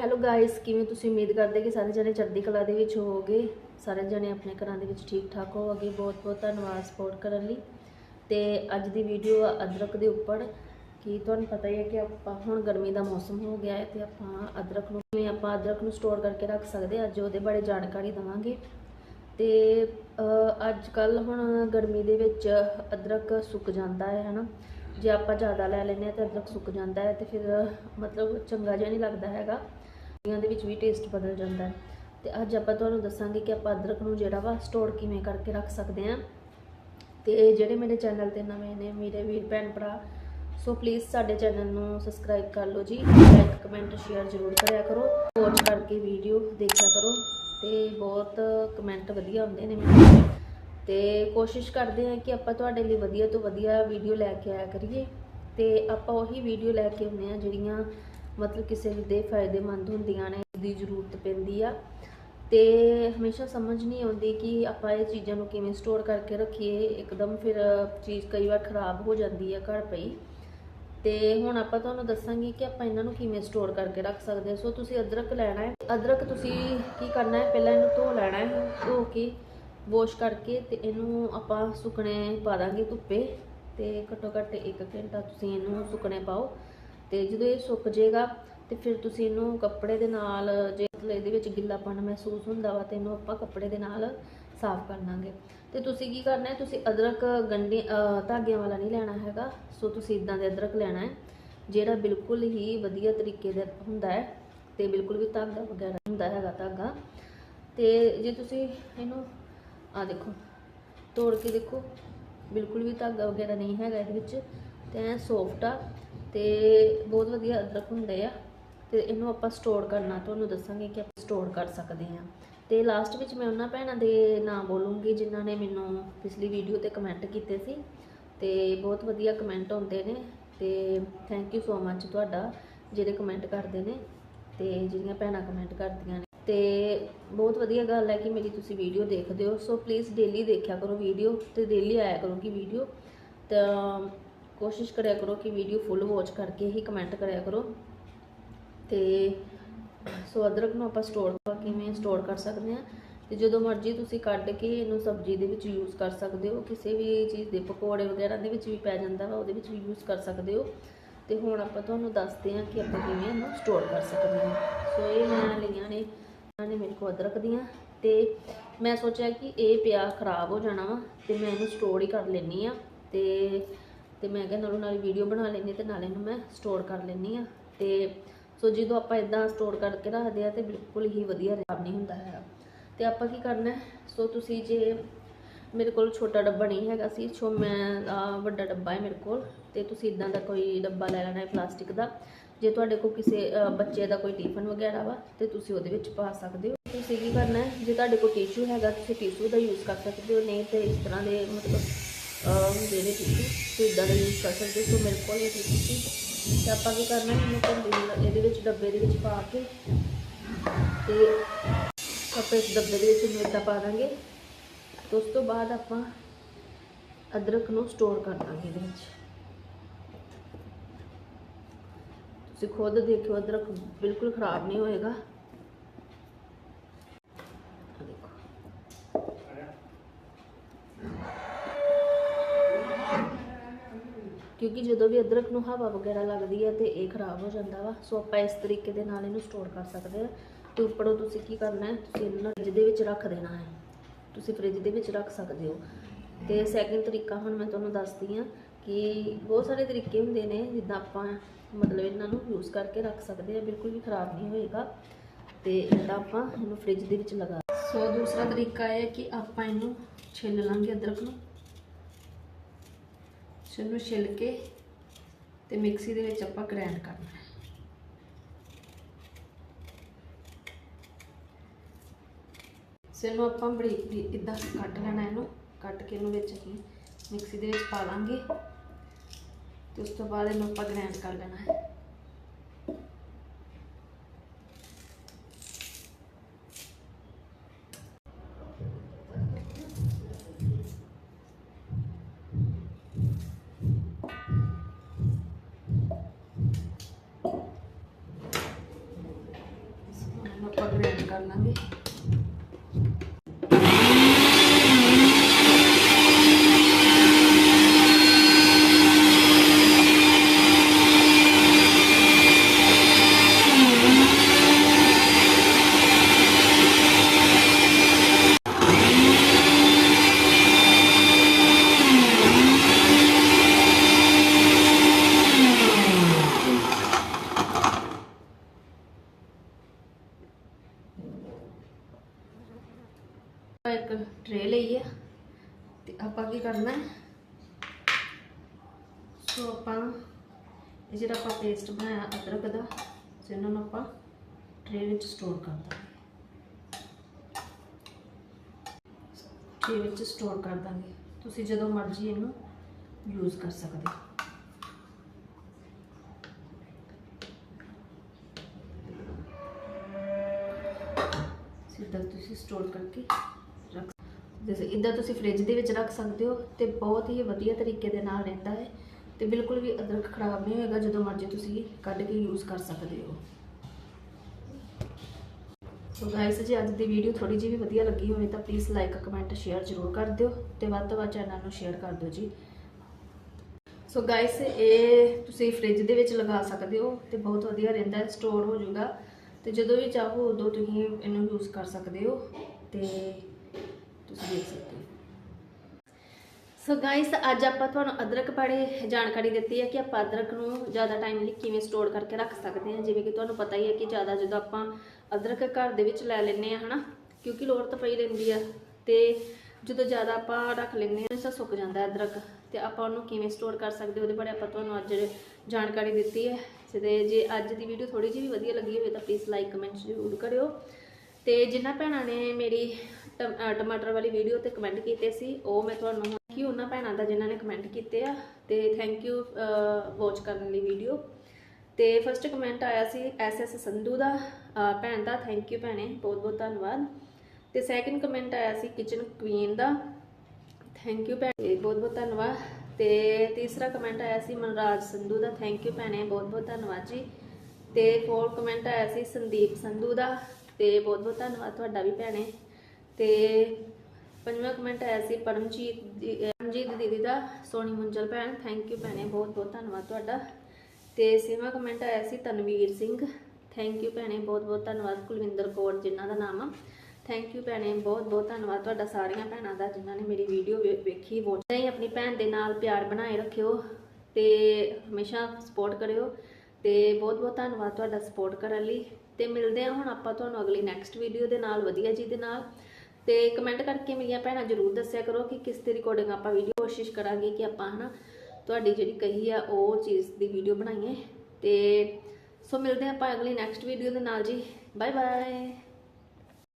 Hello guys ਕਿਵੇਂ ਤੁਸੀਂ ਉਮੀਦ ਕਰਦੇ ਕਿ ਸਾਰੇ ਜਣੇ ਚੜ੍ਹਦੀ ਕਲਾ ਦੇ ਵਿੱਚ ਹੋਵੋਗੇ? ਸਾਰੇ ਜਣੇ ਆਪਣੇ ਘਰਾਂ ਦੇ ਵਿੱਚ ਠੀਕ ਠਾਕ ਹੋਵੋਗੇ। ਬਹੁਤ ਬਹੁਤ ਧੰਨਵਾਦ ਸਪੋਰਟ ਕਰਨ ਲਈ। ਤੇ ਅੱਜ ਦੀ ਵੀਡੀਓ ਆ ਅਦਰਕ ਦੇ ਉੱਪਰ। ਕਿ ਤੁਹਾਨੂੰ ਪਤਾ ਹੀ ਹੈ ਕਿ ਆਪਾਂ ਹੁਣ ਗਰਮੀ ਦਾ ਮੌਸਮ ਹੋ ਗਿਆ ਹੈ ਤੇ ਆਪਾਂ ਅਦਰਕ ਨੂੰ ਕਿਵੇਂ ਆਪਾਂ ਅਦਰਕ ਨੂੰ ਸਟੋਰ ਕਰਕੇ ਰੱਖ ਸਕਦੇ ਹਾਂ, ਅੱਜ ਉਹਦੇ ਬਾਰੇ ਜਾਣਕਾਰੀ ਦਵਾਂਗੇ। ਤੇ ਅੱਜ ਕੱਲ ਹੁਣ ਗਰਮੀ ਦੇ ਵਿੱਚ ਅਦਰਕ ਸੁੱਕ ਜਾਂਦਾ ਹੈ, ਹਨਾ? ਜੇ ਆਪਾਂ ਜ਼ਿਆਦਾ ਲੈ ਲੈਂਦੇ ਹਾਂ ਤਾਂ ਅਦਰਕ ਸੁੱਕ ਜਾਂਦਾ ਹੈ ਤੇ ਫਿਰ ਮਤਲਬ ਚੰਗਾ ਜਿਹਾ ਨਹੀਂ ਲੱਗਦਾ ਹੈਗਾ। ਇਹਨਾਂ ਦੇ ਵਿੱਚ ਵੀ ਟੇਸਟ ਬਦਲ ਜਾਂਦਾ ਹੈ। ਤੇ ਅੱਜ ਆਪਾਂ ਤੁਹਾਨੂੰ ਦੱਸਾਂਗੇ ਕਿ ਆਪਾਂ ਅਦਰਕ ਨੂੰ ਜਿਹੜਾ ਵਾ ਸਟੋਰ ਕਿਵੇਂ ਕਰਕੇ ਰੱਖ ਸਕਦੇ ਹਾਂ। ਤੇ ਜਿਹੜੇ ਮੇਰੇ ਚੈਨਲ ਤੇ ਨਵੇਂ ਨੇ, ਮੇਰੇ ਵੀਰ, ਭੈਣ, ਭਰਾ, ਸੋ ਪਲੀਜ਼ ਸਾਡੇ ਚੈਨਲ ਨੂੰ ਸਬਸਕ੍ਰਾਈਬ ਕਰ ਲਓ ਜੀ। ਲਾਈਕ ਕਮੈਂਟ ਸ਼ੇਅਰ ਜ਼ਰੂਰ ਕਰਿਆ ਕਰੋ। ਵਾਚ ਕਰਕੇ ਵੀਡੀਓ ਦੇਖਿਆ ਕਰੋ। ਤੇ ਬਹੁਤ ਕਮੈਂਟ ਵਧੀਆ ਹੁੰਦੇ ਨੇ ਮੈਨੂੰ ਤੇ ਕੋਸ਼ਿਸ਼ ਕਰਦੇ ਹਾਂ ਕਿ ਆਪਾਂ ਤੁਹਾਡੇ ਲਈ ਵਧੀਆ ਤੋਂ ਵਧੀਆ ਵੀਡੀਓ ਲੈ ਕੇ ਆਇਆ ਕਰੀਏ। ਤੇ ਆਪਾਂ ਉਹੀ ਵੀਡੀਓ ਲੈ ਕੇ ਆਉਂਦੇ ਆ ਜਿਹੜੀਆਂ ਮਤਲਬ ਕਿਸੇ ਦੇ ਫਾਇਦੇਮੰਦ ਹੁੰਦੀਆਂ ਨੇ ਦੀ ਜ਼ਰੂਰਤ ਪੈਂਦੀ ਆ। ਤੇ ਹਮੇਸ਼ਾ ਸਮਝ ਨਹੀਂ ਆਉਂਦੀ ਕਿ ਆਪਾਂ ਇਹ ਚੀਜ਼ਾਂ ਨੂੰ ਕਿਵੇਂ ਸਟੋਰ ਕਰਕੇ ਰੱਖੀਏ। ਇੱਕਦਮ ਫਿਰ ਚੀਜ਼ ਕਈ ਵਾਰ ਖਰਾਬ ਹੋ ਜਾਂਦੀ ਆ ਘਰ ਪਈ। ਤੇ ਹੁਣ ਆਪਾਂ ਤੁਹਾਨੂੰ ਦੱਸਾਂਗੇ ਕਿ ਆਪਾਂ ਇਹਨਾਂ ਨੂੰ ਕਿਵੇਂ ਸਟੋਰ ਕਰਕੇ ਰੱਖ ਸਕਦੇ ਹਾਂ ਸੋ ਤੁਸੀਂ ਅਦਰਕ ਲੈਣਾ ਹੈ। ਅਦਰਕ ਤੁਸੀਂ ਕੀ ਕਰਨਾ ਹੈ? ਪਹਿਲਾਂ ਇਹਨੂੰ ਧੋ ਲੈਣਾ ਹੈ। ਧੋ ਕੇ ਵਾਸ਼ ਕਰਕੇ ਤੇ ਇਹਨੂੰ ਆਪਾਂ ਸੁੱਕਣੇ ਪਾ ਦਾਂਗੇ ਧੁੱਪੇ। ਤੇ ਘੱਟੋ ਘੱਟ 1 ਘੰਟਾ ਤੁਸੀਂ ਇਹਨੂੰ ਸੁੱਕਣੇ ਪਾਓ। ਤੇ ਜਦੋਂ ਇਹ ਸੁੱਕ ਜਾਏਗਾ ਤੇ ਫਿਰ ਤੁਸੀਂ ਇਹਨੂੰ ਕੱਪੜੇ ਦੇ ਨਾਲ ਜੇ ਮਤਲਬ ਇਹਦੇ ਵਿੱਚ ਗਿੱਲਾਪਣ ਮਹਿਸੂਸ ਹੁੰਦਾ ਵਾ, ਤੇ ਇਹਨੂੰ ਆਪਾਂ ਕੱਪੜੇ ਦੇ ਨਾਲ ਸਾਫ਼ ਕਰ ਲਾਂਗੇ। ਤੇ ਤੁਸੀਂ ਕੀ ਕਰਨਾ ਹੈ, ਤੁਸੀਂ ਅਦਰਕ ਗੰਢੇ ਧਾਗਿਆਂ ਵਾਲਾ ਨਹੀਂ ਲੈਣਾ ਹੈਗਾ, ਸੋ ਤੁਸੀਂ ਇਦਾਂ ਦੇ ਅਦਰਕ ਲੈਣਾ ਹੈ, ਜਿਹੜਾ ਬਿਲਕੁਲ ਹੀ ਵਧੀਆ ਤਰੀਕੇ ਦਾ ਹੁੰਦਾ ਹੈ, ਤੇ ਬਿਲਕੁਲ ਵੀ ਧਾਗਾ ਵਗੈਰਾ ਹੁੰਦਾ ਹੈਗਾ ਧਾਗਾ। ਤੇ ਜੇ ਤੁਸੀਂ ਇਹਨੂੰ ਆ ਦੇਖੋ, ਤੋੜ ਕੇ ਦੇਖੋ, ਬਿਲਕੁਲ ਵੀ ਧਾਗਾ ਵਗੈਰਾ ਨਹੀਂ ਹੈਗਾ ਇਹਦੇ ਵਿੱਚ, ਤੇ ਐ ਸੌਫਟ ਆ। ਤੇ ਬਹੁਤ ਵਧੀਆ ਅਦਰਕ ਹੁੰਦੇ ਆ ਤੇ ਇਹਨੂੰ ਆਪਾਂ ਸਟੋਰ ਕਰਨਾ, ਤੁਹਾਨੂੰ ਦੱਸਾਂਗੇ ਕਿ ਆਪਾਂ ਸਟੋਰ ਕਰ ਸਕਦੇ ਹਾਂ। ਤੇ ਲਾਸਟ ਵਿੱਚ ਮੈਂ ਉਹਨਾਂ ਭੈਣਾਂ ਦੇ ਨਾਮ ਬੋਲੂੰਗੀ ਜਿਨ੍ਹਾਂ ਨੇ ਮੈਨੂੰ ਪਿਛਲੀ ਵੀਡੀਓ ਤੇ ਕਮੈਂਟ ਕੀਤੇ ਸੀ। ਤੇ ਬਹੁਤ ਵਧੀਆ ਕਮੈਂਟ ਹੁੰਦੇ ਨੇ ਤੇ ਥੈਂਕ ਯੂ ਸੋ ਮੱਚ ਤੁਹਾਡਾ, ਜਿਹੜੇ ਕਮੈਂਟ ਕਰਦੇ ਨੇ ਤੇ ਜਿਹੜੀਆਂ ਭੈਣਾਂ ਕਮੈਂਟ ਕਰਦੀਆਂ ਨੇ। ਤੇ ਬਹੁਤ ਵਧੀਆ ਗੱਲ ਹੈ ਕਿ ਮੇਰੀ ਤੁਸੀਂ ਵੀਡੀਓ ਦੇਖਦੇ ਹੋ। ਸੋ ਪਲੀਜ਼ ਡੇਲੀ ਦੇਖਿਆ ਕਰੋ ਵੀਡੀਓ ਤੇ ਡੇਲੀ ਆਇਆ ਕਰੋ ਕਿ ਵੀਡੀਓ ਤਾਂ ਕੋਸ਼ਿਸ਼ ਕਰਿਆ ਕਰੋ ਕਿ ਵੀਡੀਓ ਫੁੱਲ ਵਾਚ ਕਰਕੇ ਹੀ ਕਮੈਂਟ ਕਰਿਆ ਕਰੋ। ਤੇ ਸੋ ਅਦਰਕ ਨੂੰ ਆਪਾਂ ਸਟੋਰ ਕਿਵੇਂ ਸਟੋਰ ਕਰ ਸਕਦੇ ਹਾਂ? ਤੇ ਜਦੋਂ ਮਰਜ਼ੀ ਤੁਸੀਂ ਕੱਢ ਕੇ ਇਹਨੂੰ ਸਬਜ਼ੀ ਦੇ ਵਿੱਚ ਯੂਜ਼ ਕਰ ਸਕਦੇ ਹੋ। ਕਿਸੇ ਵੀ ਚੀਜ਼ ਦੇ ਪਕੌੜੇ ਵਗੈਰਾ ਦੇ ਵਿੱਚ ਵੀ ਪੈ ਜਾਂਦਾ ਵਾ, ਉਹਦੇ ਵਿੱਚ ਵੀ ਯੂਜ਼ ਕਰ ਸਕਦੇ ਹੋ। ਤੇ ਹੁਣ ਆਪਾਂ ਤੁਹਾਨੂੰ ਦੱਸਦੇ ਹਾਂ ਕਿ ਆਪਾਂ ਕਿਵੇਂ ਇਹਨੂੰ ਸਟੋਰ ਕਰ ਸਕਦੇ ਹਾਂ। ਸੋ ਇਹ ਮੈਂ ਲਈਆਂ ਨੇ, ਇਹਨਾਂ ਨੇ ਮੇਰੇ ਕੋਲ ਅਦਰਕ ਦੀਆਂ। ਤੇ ਮੈਂ ਸੋਚਿਆ ਕਿ ਇਹ ਪਿਆ ਖਰਾਬ ਹੋ ਜਾਣਾ ਵਾ, ਤੇ ਮੈਂ ਇਹਨੂੰ ਸਟੋਰ ਹੀ ਕਰ ਲੈਣੀ ਆ ਤੇ ਤੇ ਮੈਂ ਕਿਹਾ ਨਾਲੋਂ ਨਾਲ ਵੀਡੀਓ ਬਣਾ ਲੈਣੀ ਤੇ ਨਾਲ ਇਹਨੂੰ ਮੈਂ ਸਟੋਰ ਕਰ ਲੈਣੀ ਆ ਤੇ ਸੋ ਜਦੋਂ ਆਪਾਂ ਇਦਾਂ ਸਟੋਰ ਕਰਕੇ ਰੱਖਦੇ ਆ ਤੇ ਬਿਲਕੁਲ ਹੀ ਵਧੀਆ ਖਰਾਬ ਨਹੀਂ ਹੁੰਦਾ ਹੈਗਾ। ਤੇ ਆਪਾਂ ਕੀ ਕਰਨਾ ਸੋ ਤੁਸੀਂ ਜੇ ਮੇਰੇ ਕੋਲ ਛੋਟਾ ਡੱਬਾ ਨਹੀਂ ਹੈਗਾ ਸੀ ਸੋ ਮੈਂ ਵੱਡਾ ਡੱਬਾ ਹੈ ਮੇਰੇ ਕੋਲ ਤੇ ਤੁਸੀਂ ਇਦਾਂ ਦਾ ਕੋਈ ਡੱਬਾ ਲੈ ਲੈਣਾ ਹੈ ਪਲਾਸਟਿਕ ਦਾ। ਜੇ ਤੁਹਾਡੇ ਕੋਲ ਕਿਸੇ ਬੱਚੇ ਦਾ ਕੋਈ ਟਿਫਨ ਵਗੈਰਾ ਵਾ ਤੇ ਤੁਸੀਂ ਉਹਦੇ ਵਿੱਚ ਪਾ ਸਕਦੇ ਹੋ। ਤੁਸੀਂ ਕੀ ਕਰਨਾ ਹੈ? ਜੇ ਤੁਹਾਡੇ ਕੋਲ ਟਿਸ਼ੂ ਹੈਗਾ, ਤੁਸੀਂ ਟਿਸ਼ੂ ਦਾ ਯੂਜ਼ ਕਰ ਸਕਦੇ ਹੋ, ਨਹੀਂ ਤੇ ਇਸ ਤਰ੍ਹਾਂ ਦੇ ਮਤਲਬ ਹੁੰਦੇ ਨੇ ਟਿਸ਼ੂ ਤੁਸੀਂ ਇਦਾਂ ਦਾ ਯੂਜ਼ ਕਰ ਸਕਦੇ ਸੋ ਮੇਰੇ ਕੋਲ ਇਹ ਟਿਸ਼ੂ ਸੀ ਤੇ ਆਪਾਂ ਕੀ ਕਰਨਾ ਇਹਨੂੰ ਭਾਂਡੇ ਇਹਦੇ ਵਿੱਚ ਡੱਬੇ ਦੇ ਵਿੱਚ ਪਾ ਕੇ ਤੇ ਆਪਾਂ ਇਸ ਡੱਬੇ ਦੇ ਵਿੱਚ ਇਹਨੂੰ ਪਾ ਦਾਂਗੇ। ਤੇ ਉਸ ਤੋਂ ਬਾਅਦ ਆਪਾਂ ਅਦਰਕ ਨੂੰ ਸਟੋਰ ਕਰ ਦਾਂਗੇ ਇਹਦੇ ਵਿੱਚ। ਤੁਸੀਂ ਖੁਦ ਦੇਖਿਓ, ਅਦਰਕ ਬਿਲਕੁਲ ਖਰਾਬ ਨਹੀਂ ਹੋਏਗਾ ਆਹ ਦੇਖੋ ਕਿਉਂਕਿ ਜਦੋਂ ਵੀ ਅਦਰਕ ਨੂੰ ਹਵਾ ਵਗੈਰਾ ਲੱਗਦੀ ਹੈ ਤੇ ਇਹ ਖਰਾਬ ਹੋ ਜਾਂਦਾ ਵਾ, ਸੋ ਆਪਾਂ ਇਸ ਤਰੀਕੇ ਦੇ ਨਾਲ ਇਹਨੂੰ ਸਟੋਰ ਕਰ ਸਕਦੇ ਹਾਂ। ਤੇ ਉੱਪਰੋਂ ਤੁਸੀਂ ਕੀ ਕਰਨਾ ਹੈ, ਤੁਸੀਂ ਇਹਨੂੰ ਫ੍ਰਿਜ ਦੇ ਵਿੱਚ ਰੱਖ ਦੇਣਾ ਹੈ। ਤੁਸੀਂ ਫ੍ਰਿਜ ਦੇ ਵਿੱਚ ਰੱਖ ਸਕਦੇ ਹੋ। ਤੇ ਸੈਕਿੰਡ ਤਰੀਕਾ ਹੁਣ ਮੈਂ ਤੁਹਾਨੂੰ ਦੱਸਦੀ ਹਾਂ ਕਿ ਬਹੁਤ ਸਾਰੇ ਤਰੀਕੇ ਹੁੰਦੇ ਨੇ, ਜਿੱਦਾਂ ਆਪਾਂ ਮਤਲਬ ਇਹਨਾਂ ਨੂੰ ਯੂਜ਼ ਕਰਕੇ ਰੱਖ ਸਕਦੇ ਆ ਬਿਲਕੁਲ ਵੀ ਖਰਾਬ ਨਹੀਂ ਹੋਏਗਾ। ਤੇ ਇਹਦਾ ਆਪਾਂ ਇਹਨੂੰ ਫ੍ਰਿਜ ਦੇ ਵਿੱਚ ਲਗਾ ਸੋ ਦੂਸਰਾ ਤਰੀਕਾ ਇਹ ਹੈ ਕਿ ਆਪਾਂ ਇਹਨੂੰ ਛਿੱਲ ਲਾਂਗੇ ਅਦਰਕ ਨੂੰ। ਸੋ ਇਹਨੂੰ ਛਿੱਲ ਕੇ ਤੇ ਮਿਕਸੀ ਦੇ ਵਿੱਚ ਆਪਾਂ ਗ੍ਰਾਈਂਡ ਕਰਨਾ ਹੈ। ਸੋ ਇਹਨੂੰ ਆਪਾਂ ਬਰੀਕ ਬਰੀਕ ਇਦਾਂ ਕੱਟ ਲੈਣਾ ਇਹਨੂੰ, ਕੱਟ ਕੇ ਇਹਨੂੰ ਵਿੱਚ ਅਸੀਂ ਮਿਕਸੀ ਦੇ ਵਿੱਚ ਪਾ ਲਾਂਗੇ ਤੇ ਉਸ ਤੋਂ ਬਾਅਦ ਇਹਨੂੰ ਆਪਾਂ ਗ੍ਰਾਈਂਡ ਕਰ ਲੈਣਾ ਹੈ। ਕਰ ਲਾਂਗੇ ਆਪਾਂ ਟਰੇ ਲਈ ਹੈ ਤੇ ਆਪਾਂ ਕੀ ਕਰਨਾ ਹੈ? ਸੋ ਆਪਾਂ ਇਹ ਜਿਹੜਾ ਆਪਾਂ ਪੇਸਟ ਬਣਾਇਆ ਅਦਰਕ ਦਾ ਸੋ ਇਹਨਾਂ ਨੂੰ ਆਪਾਂ ਟਰੇ ਵਿੱਚ ਸਟੋਰ ਕਰ ਦਾਂਗੇ। ਟਰੇ ਵਿੱਚ ਸਟੋਰ ਕਰ ਦਾਂਗੇ। ਤੁਸੀਂ ਜਦੋਂ ਮਰਜ਼ੀ ਇਹਨੂੰ ਯੂਜ਼ ਕਰ ਸਕਦੇ ਹੋ। ਸਿੱਧਾ ਤੁਸੀਂ ਸਟੋਰ ਕਰਕੇ ਰੱਖ ਜੈਸੇ ਇਦਾਂ ਤੁਸੀਂ ਫ੍ਰਿਜ ਦੇ ਵਿੱਚ ਰੱਖ ਸਕਦੇ ਹੋ ਤੇ ਬਹੁਤ ਹੀ ਵਧੀਆ ਤਰੀਕੇ ਦੇ ਨਾਲ ਰਹਿੰਦਾ ਹੈ ਤੇ ਬਿਲਕੁਲ ਵੀ ਅਦਰਕ ਖਰਾਬ ਨਹੀਂ ਹੋਏਗਾ ਜਦੋਂ ਮਰਜ਼ੀ ਤੁਸੀਂ ਕੱਢ ਕੇ ਯੂਜ਼ ਕਰ ਸਕਦੇ ਹੋ। ਸੋ ਗਾਇਸ ਜੀ ਅੱਜ ਦੀ ਵੀਡੀਓ ਥੋੜੀ ਜਿਹੀ ਵੀ ਵਧੀਆ ਲੱਗੀ ਹੋਵੇ ਤਾਂ ਪਲੀਜ਼ ਲਾਈਕ ਕਮੈਂਟ ਸ਼ੇਅਰ ਜ਼ਰੂਰ ਕਰ ਦਿਓ ਤੇ ਵੱਧ ਤੋਂ ਵੱਧ ਚੈਨਲ ਨੂੰ ਸ਼ੇਅਰ ਕਰ ਦਿਓ ਜੀ। ਸੋ ਗਾਇਸ ਇਹ ਤੁਸੀਂ ਫ੍ਰਿਜ ਦੇ ਵਿੱਚ ਲਗਾ ਸਕਦੇ ਹੋ ਤੇ ਬਹੁਤ ਵਧੀਆ ਰਹਿੰਦਾ ਹੈ ਸਟੋਰ ਹੋ ਜਾਊਗਾ ਤੇ ਜਦੋਂ ਵੀ ਚਾਹੋ ਉਦੋਂ ਤੁਸੀਂ ਇਹਨੂੰ ਯੂਜ਼ ਕਰ ਸਕਦੇ ਹੋ ਤੇ ਤੁਸੀਂ ਦੇਖ ਸਕਦੇ ਹੋ। ਸੋ ਗਾਇਸ ਅੱਜ ਆਪਾਂ ਤੁਹਾਨੂੰ ਅਦਰਕ ਬਾਰੇ ਜਾਣਕਾਰੀ ਦਿੱਤੀ ਹੈ ਕਿ ਆਪਾਂ ਅਦਰਕ ਨੂੰ ਜ਼ਿਆਦਾ ਟਾਈਮ ਲਈ ਕਿਵੇਂ ਸਟੋਰ ਕਰਕੇ ਰੱਖ ਸਕਦੇ ਹਾਂ। ਜਿਵੇਂ ਕਿ ਤੁਹਾਨੂੰ ਪਤਾ ਹੀ ਹੈ ਕਿ ਜ਼ਿਆਦਾ ਜਦੋਂ ਆਪਾਂ ਅਦਰਕ ਘਰ ਦੇ ਵਿੱਚ ਲੈ ਲੈਂਦੇ ਆ ਹਨਾ, ਕਿਉਂਕਿ ਲੋੜ ਤਾਂ ਪਈ ਰਹਿੰਦੀ ਆ, ਤੇ ਜਦੋਂ ਜ਼ਿਆਦਾ ਆਪਾਂ ਰੱਖ ਲੈਂਦੇ ਹਾਂ ਤਾਂ ਸੁੱਕ ਜਾਂਦਾ ਅਦਰਕ, ਤੇ ਆਪਾਂ ਉਹਨੂੰ ਕਿਵੇਂ ਸਟੋਰ ਕਰ ਸਕਦੇ ਉਹਦੇ ਬਾਰੇ ਆਪਾਂ ਤੁਹਾਨੂੰ ਅੱਜ ਜਾਣਕਾਰੀ ਦਿੱਤੀ ਹੈ। ਤੇ ਜੇ ਅੱਜ ਦੀ ਵੀਡੀਓ ਥੋੜੀ ਜਿਹੀ ਵੀ ਵਧੀਆ ਲੱਗੀ ਹੋਵੇ ਤਾਂ ਪਲੀਜ਼ ਲਾਈਕ ਕਮੈਂਟ ਜ਼ਰੂਰ ਕਰਿਓ। ਤੇ ਜਿਨ੍ਹਾਂ ਭੈਣਾਂ ਨੇ ਮੇਰੀ ਟਮ- ਟਮਾਟਰ ਵਾਲੀ ਵੀਡੀਓ ਤੇ ਕਮੈਂਟ ਕੀਤੇ ਸੀ, ਉਹ ਮੈਂ ਤੁਹਾਨੂੰ ਕਿ ਉਹਨਾਂ ਭੈਣਾਂ ਦਾ ਜਿਨ੍ਹਾਂ ਨੇ ਕਮੈਂਟ ਕੀਤੇ ਆ, ਤੇ ਥੈਂਕ ਯੂ ਵਾਚ ਕਰਨ ਲਈ ਵੀਡੀਓ ਤੇ ਫਸਟ ਕਮੈਂਟ ਆਇਆ ਸੀ ਐਸ ਐਸ ਸੰਧੂ ਦਾ ਭੈਣ ਦਾ ਥੈਂਕ ਯੂ ਭੈਣੇ ਬਹੁਤ ਬਹੁਤ ਧੰਨਵਾਦ। ਤੇ ਸੈਕਿੰਡ ਕਮੈਂਟ ਆਇਆ ਸੀ ਕਿਚਨ ਕੁਈਨ ਦਾ ਥੈਂਕ ਯੂ ਭੈਣੇ ਬਹੁਤ ਬਹੁਤ ਧੰਨਵਾਦ। ਤੇ ਤੀਸਰਾ ਕਮੈਂਟ ਆਇਆ ਸੀ ਮਨਰਾਜ ਸੰਧੂ ਦਾ ਥੈਂਕ ਯੂ ਭੈਣੇ ਬਹੁਤ ਬਹੁਤ ਧੰਨਵਾਦ ਜੀ। ਤੇ ਫੋਰਥ ਕਮੈਂਟ ਆਇਆ ਸੀ ਸੰਦੀਪ ਸੰਧੂ ਦਾ ਤੇ ਬਹੁਤ ਬਹੁਤ ਧੰਨਵਾਦ ਤੁਹਾਡਾ ਵੀ ਭੈਣੇ। ਤੇ ਪੰਜਵਾਂ ਕਮੈਂਟ ਆਇਆ ਸੀ, ਪਰਮਜੀਤ ਦੀ- ਪਰਮਜੀਤ ਦੀਦੀ ਦਾ ਸੋਨੀ ਮੁੰਜਲ ਭੈਣ। ਥੈਂਕ ਯੂ ਭੈਣੇ, ਬਹੁਤ ਬਹੁਤ ਧੰਨਵਾਦ ਤੁਹਾਡਾ। ਤੇ ਛੇਵਾਂ ਕਮੈਂਟ ਆਇਆ ਸੀ, ਤਨਵੀਰ ਸਿੰਘ। ਥੈਂਕ ਯੂ ਭੈਣੇ, ਬਹੁਤ ਬਹੁਤ ਧੰਨਵਾਦ ਕੁਲਵਿੰਦਰ ਕੌਰ ਜਿਨ੍ਹਾਂ ਦਾ ਨਾਮ ਆ। ਥੈਂਕ ਯੂ ਭੈਣੇ, ਬਹੁਤ ਬਹੁਤ ਧੰਨਵਾਦ ਤੁਹਾਡਾ ਸਾਰੀਆਂ ਭੈਣਾਂ ਦਾ ਜਿਨ੍ਹਾਂ ਨੇ ਮੇਰੀ ਵੀਡੀਓ ਵੇਖੀ। ਵੋਟ ਨਹੀਂ ਆਪਣੀ ਭੈਣ ਦੇ ਨਾਲ ਪਿਆਰ ਬਣਾਏ ਰੱਖਿਓ ਤੇ ਹਮੇਸ਼ਾ ਸਪੋਰਟ ਕਰਿਓ ਤੇ ਬਹੁਤ ਬਹੁਤ ਧੰਨਵਾਦ ਤੁਹਾਡਾ ਸਪੋਰਟ ਕਰਨ ਲਈ। ਤੇ ਮਿਲਦੇ ਹਾਂ ਹੁਣ ਆਪਾਂ ਤੁਹਾਨੂੰ ਅਗਲੀ ਨੈਕਸਟ ਵੀਡੀਓ ਦੇ ਨਾਲ, ਵਧੀਆ ਜੀ ਦੇ ਨਾਲ। ਤੇ ਕਮੈਂਟ ਕਰਕੇ ਮੇਰੀਆਂ ਭੈਣਾਂ ਜਰੂਰ ਦੱਸਿਆ ਕਰੋ ਕਿ ਕਿਸ ਤੇ ਰਿਕਾਰਡਿੰਗ ਆਪਾਂ ਵੀਡੀਓ ਕੋਸ਼ਿਸ਼ ਕਰਾਂਗੇ ਕਿ ਆਪਾਂ ਹਨਾ, ਤੁਹਾਡੀ ਜਿਹੜੀ ਕਹੀ ਆ, ਉਹ ਚੀਜ਼ ਦੀ ਵੀਡੀਓ ਬਣਾਈਏ। ਤੇ, ਸੋ ਮਿਲਦੇ ਹਾਂ ਆਪਾਂ ਅਗਲੀ ਨੈਕਸਟ ਵੀਡੀਓ ਦੇ ਨਾਲ ਜੀ। Bye bye